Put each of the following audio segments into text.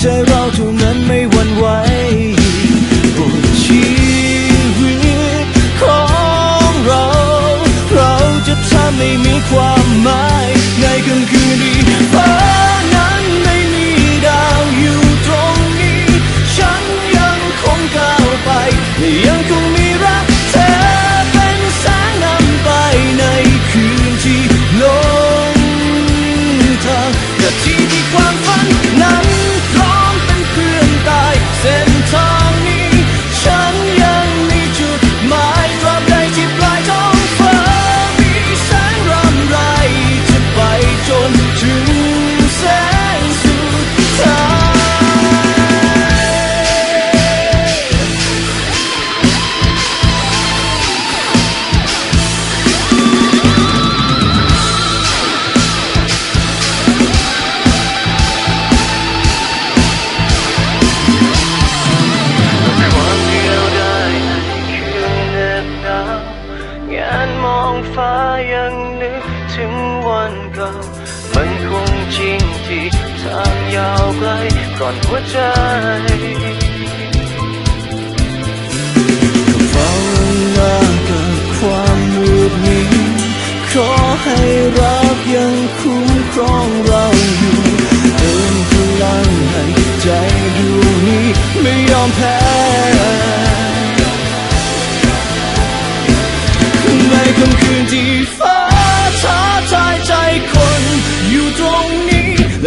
เพีย อนหัวใจเฝ้าหน้ากับความมืดมิดขอให้รักยังคุ้มครองเราอยู่เติมพลังให้ใจดวงนี้ไม่ยอมแพ้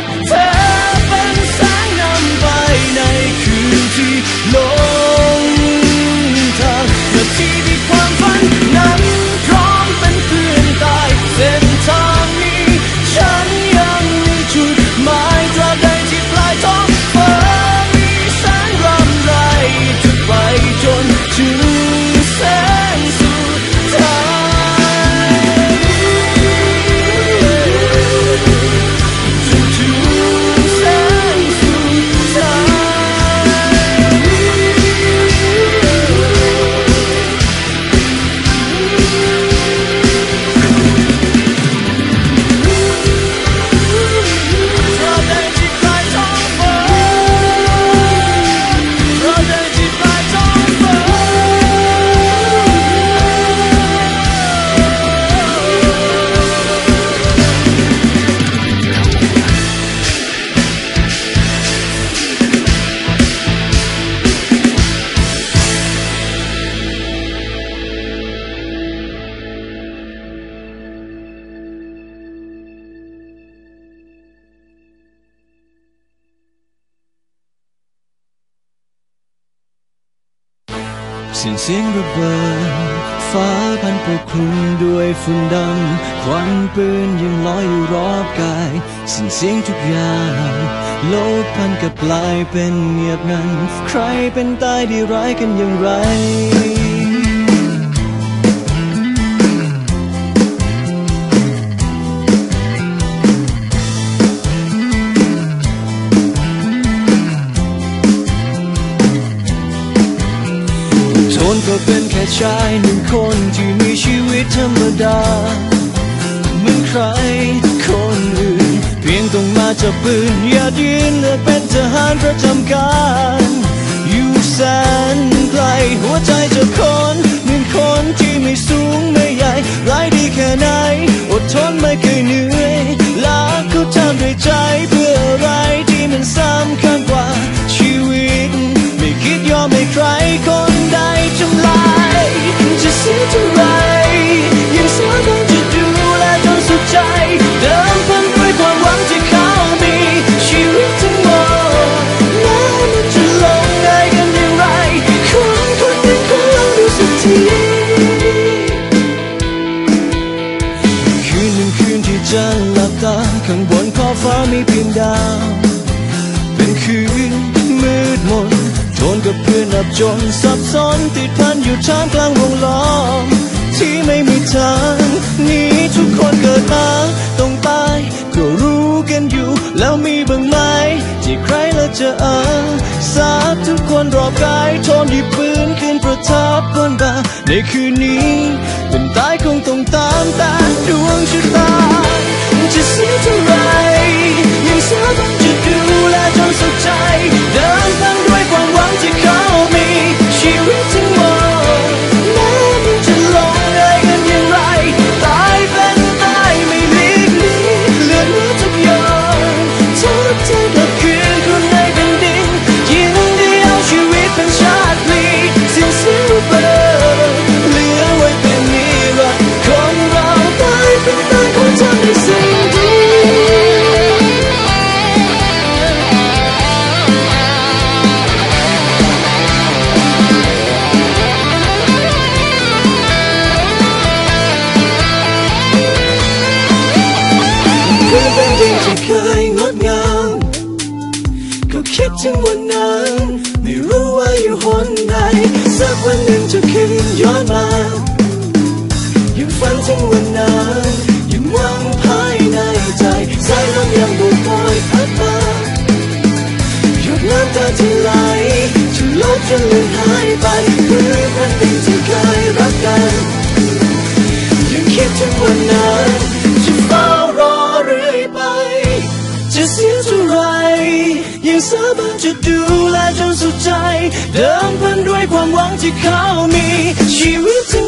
ก สียงเสียงระเบิดฟ้าพันปกคลุมด้วยฝุ่นดำควันปืนยังลอยอยู่รอบกายเสียงเสียงทุกอย่างโลกพันกับลายเป็นเงียบงัน ใครเป็นตายดีร้ายกันอย่างไร นก็เป็นแค่ชายหนึ่งคนที่มีชีวิตธรรมดาเหมือนใครคนอื่น เพียงต้องมาจับปืน อย่ายืนเลือกเป็นทหารประจำการ จะหลับตาข้างบนขอบฟ้ามีเพียงดาว เป็นคืนมืดมนทนกับเพื่อนอับจนสับสนติดพันอยู่ท่ามกลางวงล้อมที่ไม่มีทางหนี้ทุกคนเกิดมาต้องตายก็รู้กันอยู่ แล้วมีบ้างไหมที่ใครละจะเออสาบทุกคนรอบกายทนหยิบปืนบก่อนบ่าในคืนนี้ เป็นตายคงต้องตามแต่ดวงชะตา จะเสียเท่าไรยังส เพื่อเป็นดินที่เคยงดงามก็คิดถึงวันนั้น ไม่รู้ว่าอยู่หนไหนสักวันหนึ่งจะคืนย้อนมายังฝันถึงวันนั้นยังหวังภายในใจสายลมยังโบกคอยพัดมาหยดน้ำตาที่ไหลจะลบจนลือนหายไปเพื่อเป็นดินที่เคยรักกัน สามารถจะดูแลจนสุดใจ เดิมพันด้วยความหวังที่เขามีชีวิต